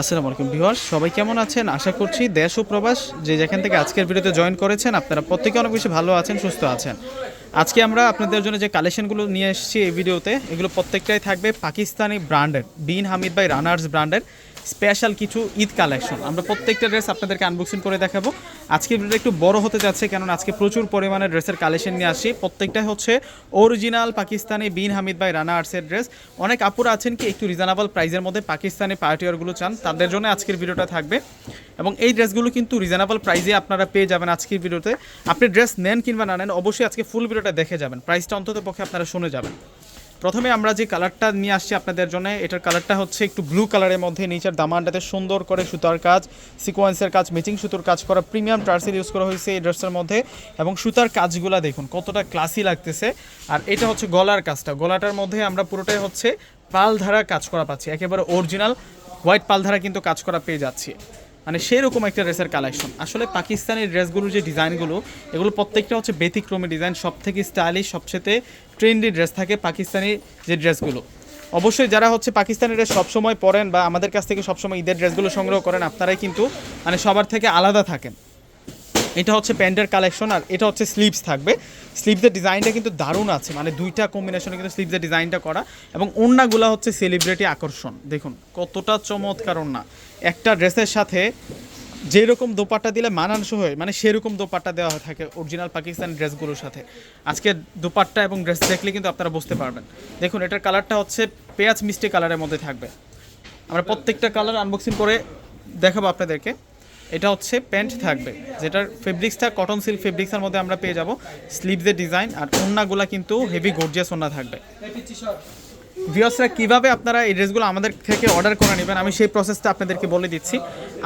আসসালামু আলাইকুম ভিউয়ার্স, সবাই কেমন আছেন? আশা করছি দেশ ও প্রবাস যে যেখান থেকে আজকের ভিডিওতে জয়েন করেছেন, আপনারা প্রত্যেকে অনেক বেশি ভালো আছেন, সুস্থ আছেন। আজকে আমরা আপনাদের জন্য যে কালেকশনগুলো নিয়ে এসেছি এই ভিডিওতে, এগুলো প্রত্যেকটাই থাকবে পাকিস্তানি ব্র্যান্ডের, বিন হামিদ বাই রানার্স ব্র্যান্ডের। স্পেশাল কিছু ঈদ কালেকশন। আমরা প্রত্যেকটা ড্রেস আপনাদেরকে আনবক্সিং করে দেখাবো। আজকে একটু বড় হতে যাচ্ছে কারণ আজকে প্রচুর পরিমাণে ড্রেসের কালেকশন নিয়ে আসি প্রত্যেকটা হচ্ছে অরিজিনাল পাকিস্তানি বিন হামিদ বাই রানা আর্টসের ড্রেস অনেক আপুরা আছেন কি, একটু রিজনেবল প্রাইসের মধ্যে পাকিস্তানি পার্টিওয়ারগুলো চান, তাদের জন্য আজকের ভিডিওটা থাকবে। এবং এই ড্রেসগুলো কিন্তু রিজনেবল প্রাইসে আপনারা পেয়ে যাবেন আজকের ভিডিওতে। আপনি ড্রেস নেন কিংবা না নেন, অবশ্যই আজকে ফুল ভিডিওটা দেখে যাবেন। প্রাইসটা অন্তত পক্ষে আপনারা শুনে যাবেন। প্রথমে আমরা যে কালারটা নিয়ে আসছি আপনাদের জন্য, এটার কালারটা হচ্ছে একটু ব্লু কালারের মধ্যে নিচের দামানটাতে সুন্দর করে সুতার কাজ সিকোয়েন্সের কাজ ম্যাচিং সুতোর কাজ করা প্রিমিয়াম টার্সেল ইউজ করা হয়েছে এই ড্রেসটার মধ্যে। এবং সুতার কাজগুলা দেখুন, কতটা ক্লাসি লাগতেছে। আর এটা হচ্ছে গলার কাজটা, গলাটার মধ্যে আমরা পুরোটাই হচ্ছে পাল ধারা কাজ করা পাচ্ছি, একেবারে অরিজিনাল হোয়াইট পাল ধারা কিন্তু কাজ করা পেয়ে যাচ্ছি। মানে সেরকম একটা ড্রেসের কালেকশন আসলে পাকিস্তানের ড্রেসগুলোর যে ডিজাইনগুলো, এগুলো প্রত্যেকটা হচ্ছে ব্যতিক্রমী ডিজাইন সব থেকে স্টাইলিশ সবচেয়ে ট্রেন্ডি ড্রেস থাকে পাকিস্তানি যে ড্রেসগুলো। অবশ্যই যারা হচ্ছে পাকিস্তানি ড্রেস সবসময় পরেন বা আমাদের কাছ থেকে সবসময় ঈদের ড্রেসগুলো সংগ্রহ করেন, আপনারাই কিন্তু মানে সবার থেকে আলাদা থাকেন। এটা হচ্ছে প্যান্টের কালেকশন আর এটা হচ্ছে স্লিভস থাকবে। স্লিভসের ডিজাইনটা কিন্তু দারুণ আছে মানে দুইটা কম্বিনেশনে কিন্তু স্লিভসের ডিজাইনটা করা এবং ওড়নাগুলো হচ্ছে সেলিব্রিটি আকর্ষণ। দেখুন, কতটা চমৎকার ওড়না। একটা ড্রেসের সাথে যেরকম দোপাট্টা দিলে মানানসই হয় মানে সেরকম দোপাট্টা দেওয়া হয়ে থাকে অরিজিনাল পাকিস্তানি ড্রেসগুলোর সাথে। আজকে দোপাট্টা এবং ড্রেস দেখলে কিন্তু আপনারা বুঝতে পারবেন। দেখুন, এটার কালারটা হচ্ছে পেঁয়াজ মিষ্টি কালারের মধ্যে থাকবে। আমরা প্রত্যেকটা কালার আনবক্সিং করে দেখাবো আপনাদেরকে। এটা হচ্ছে প্যান্ট থাকবে, যেটার ফেব্রিক্সটা কটন সিল্ক ফেব্রিক্সের মধ্যে আমরা পেয়ে যাব। স্লিভসের ডিজাইন আর ওন্নাগুলা কিন্তু হেভি গর্জিয়াস ওন্না থাকবে। ভিওসরা কীভাবে আপনারা এই ড্রেসগুলো আমাদের থেকে অর্ডার করে নেবেন, আমি সেই প্রসেসটা আপনাদেরকে বলে দিচ্ছি।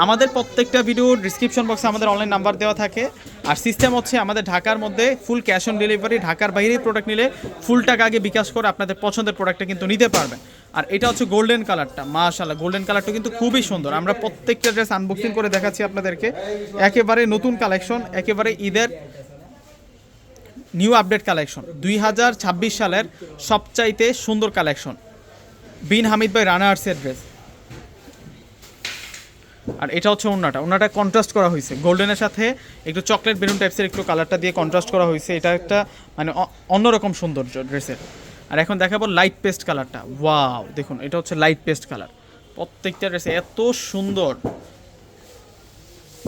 আমাদের প্রত্যেকটা ভিডিও ডিসক্রিপশন বক্সে আমাদের অনলাইন নাম্বার দেওয়া থাকে। আর সিস্টেম হচ্ছে আমাদের ঢাকার মধ্যে ফুল ক্যাশ অন ডেলিভারি ঢাকার বাইরেই প্রোডাক্ট নিলে ফুল টাকা আগে বিকাশ করে আপনাদের পছন্দের প্রোডাক্টটা কিন্তু নিতে পারবেন। আর এটা হচ্ছে গোল্ডেন কালারটা মাশাল্লাহ গোল্ডেন কালারটা কিন্তু খুবই সুন্দর। আমরা প্রত্যেকটা ড্রেস আনবক্সিং করে দেখাচ্ছি আপনাদেরকে। একেবারে নতুন কালেকশন একেবারে ঈদের নিউ আপডেট কালেকশন দুই হাজার ছাব্বিশ সালের সবচাইতে সুন্দর কালেকশন বিন হামিদ ভাই রানা আর্টসের ড্রেস আর এটা হচ্ছে ওনাটা ওনাটা কন্ট্রাস্ট করা হয়েছে। গোল্ডেনের সাথে একটু চকলেট বেলুন টাইপসের একটু কালারটা দিয়ে কন্ট্রাস্ট করা হয়েছে। এটা একটা মানে অন্যরকম সৌন্দর্য ড্রেসের আর এখন দেখাবো লাইট পেস্ট কালারটা ওয়াও দেখুন, এটা হচ্ছে লাইট পেস্ট কালার প্রত্যেকটা ড্রেসে এত সুন্দর।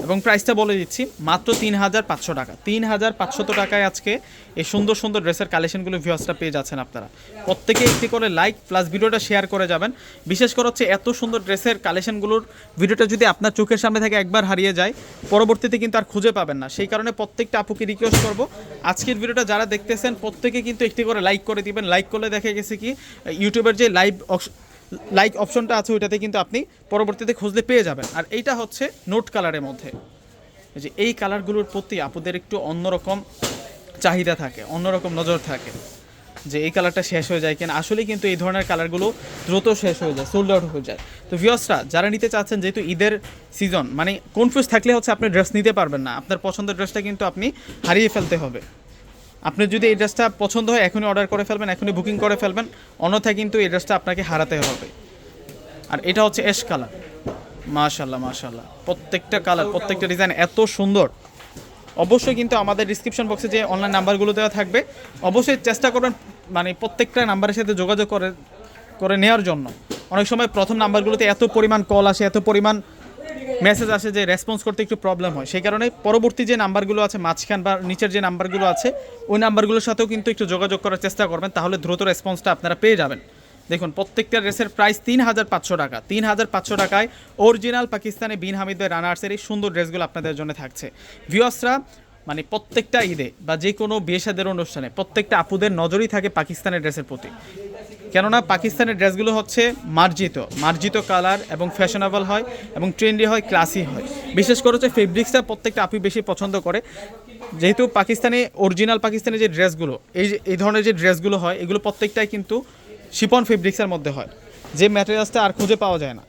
এবং প্রাইসটা বলে দিচ্ছি, মাত্র তিন হাজার পাঁচশো টাকা। তিন হাজার পাঁচশত টাকায় আজকে এই সুন্দর সুন্দর ড্রেসের কালেকশনগুলো ভিউয়ার্সটা পেয়ে যাচ্ছেন আপনারা। প্রত্যেকে একটি করে লাইক প্লাস ভিডিওটা শেয়ার করে যাবেন। বিশেষ করে হচ্ছে এত সুন্দর ড্রেসের কালেকশনগুলোর ভিডিওটা যদি আপনার চোখের সামনে থেকে একবার হারিয়ে যায়, পরবর্তীতে কিন্তু আর খুঁজে পাবেন না। সেই কারণে প্রত্যেকটা আপুকে রিকোয়েস্ট করব, আজকের ভিডিওটা যারা দেখতেছেন, প্রত্যেকে কিন্তু একটি করে লাইক করে দিবেন। লাইক করলে দেখা গেছে কি, ইউটিউবের যে লাইভ লাইক অপশনটা আছে ওইটাতে কিন্তু আপনি পরবর্তীতে খুঁজলে পেয়ে যাবেন। আর এইটা হচ্ছে নোট কালারের মধ্যে। যে এই কালারগুলোর প্রতি আপুদের একটু অন্যরকম চাহিদা থাকে, অন্যরকম নজর থাকে যে এই কালারটা শেষ হয়ে যায় কিনা। আসলে কিন্তু এই ধরনের কালারগুলো দ্রুত শেষ হয়ে যায় সোল্ড আউট হয়ে যায়। তো ভিওসরা যারা নিতে চাচ্ছেন, যেহেতু ঈদের সিজন মানে কনফিউজ থাকলে হচ্ছে আপনি ড্রেস নিতে পারবেন না। আপনার পছন্দের ড্রেসটা কিন্তু আপনি হারিয়ে ফেলতে হবে। আপনি যদি এই ড্রেসটা পছন্দ হয়, এখনই অর্ডার করে ফেলবেন, এখনই বুকিং করে ফেলবেন। অন্যথায় কিন্তু এই ড্রেসটা আপনাকে হারাতে হবে। আর এটা হচ্ছে এস কালার মাশাল্লাহ মাশাল্লাহ প্রত্যেকটা কালার প্রত্যেকটা ডিজাইন এত সুন্দর। অবশ্যই কিন্তু আমাদের ডিসক্রিপশন বক্সে যে অনলাইন নাম্বারগুলো দেওয়া থাকবে, অবশ্যই চেষ্টা করবেন মানে প্রত্যেকটা নাম্বারের সাথে যোগাযোগ করে করে নেওয়ার জন্য। অনেক সময় প্রথম নাম্বারগুলোতে এত পরিমাণ কল আসে, এত পরিমাণ মেসেজ আসে যে রেসপন্স করতে একটু প্রবলেম হয়। সেই কারণে পরবর্তী যে নাম্বারগুলো আছে, মাঝখান বা নিচের যে নাম্বারগুলো আছে, ওই নাম্বারগুলোর সাথেও কিন্তু একটু যোগাযোগ করার চেষ্টা করবেন, তাহলে দ্রুত রেসপন্সটা আপনারা পেয়ে যাবেন। দেখুন, প্রত্যেকটা ড্রেসের প্রাইস তিন হাজার পাঁচশো টাকা। তিন হাজার পাঁচশো টাকায় অরিজিনাল পাকিস্তানি বিন হামিদ ভাই রানার্সের এই সুন্দর ড্রেসগুলো আপনাদের জন্য থাকছে। ভিওসরা মানে প্রত্যেকটা ঈদে বা যে কোনো বিয়েসাদের অনুষ্ঠানে, প্রত্যেকটা আপুদের নজরই থাকে পাকিস্তানের ড্রেসের প্রতি। কেননা পাকিস্তানের ড্রেসগুলো হচ্ছে মার্জিত মার্জিত কালার এবং ফ্যাশনেবল হয় এবং ট্রেন্ডি হয়, ক্লাসি হয়। বিশেষ করে হচ্ছে ফেব্রিক্সটা প্রত্যেকটা আপু বেশি পছন্দ করে। যেহেতু পাকিস্তানি, অরিজিনাল পাকিস্তানি যে ড্রেসগুলো, এই যে, এই ধরনের যে ড্রেসগুলো হয়, এগুলো প্রত্যেকটাই কিন্তু শিপন ফেব্রিক্সের মধ্যে হয়। যে ম্যাটেরিয়ালসটা আর খুঁজে পাওয়া যায় না।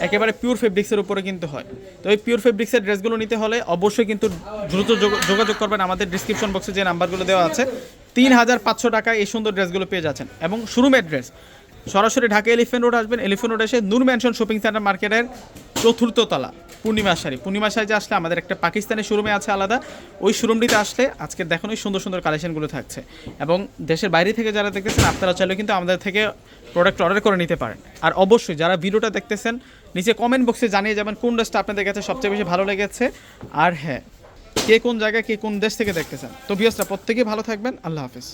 একেবারে পিওর ফেব্রিক্সের উপরে কিন্তু হয়। তো এই পিওর ফেব্রিক্সের ড্রেসগুলো নিতে হলে অবশ্যই কিন্তু দ্রুত যোগ- যোগাযোগ করবেন। আমাদের ডিসক্রিপশন বক্সে যে নাম্বারগুলো দেওয়া আছে তিন হাজার পাঁচশো টাকায় এই সুন্দর ড্রেসগুলো পেয়ে যাচ্ছেন। এবং শোরুমের ড্রেস। সরাসরি ঢাকা এলিফেন্ট রোড আসবেন। এলিফেন্ট রোড এসে নূর ম্যানশন শপিং সেন্টার মার্কেটের চতুর্থ তলা পূর্ণিমা শাড়ি। পূর্ণিমা শাড়ি আসলে আমাদের একটা পাকিস্তানি শোরুমে আছে আলাদা। ওই শোরুমটিতে আসলে আজকে দেখুন ওই সুন্দর সুন্দর কালেকশনগুলো থাকছে। এবং দেশের বাইরে থেকে যারা দেখতেছেন আপনারা চাইলে কিন্তু আমাদের থেকে প্রোডাক্ট অর্ডার করে নিতে পারেন। আর অবশ্যই যারা ভিডিওটা দেখতেছেন, নিচে কমেন্ট বক্সে জানিয়ে যাবেন কোন ড্রেসটা আপনাদের কাছে সবচেয়ে বেশি ভালো লেগেছে। আর হ্যাঁ কে কোন জায়গায় কে কোন দেশ থেকে দেখতেছেন। তো বিয়সরা প্রত্যেকেই ভালো থাকবেন। আল্লাহ হাফিজ।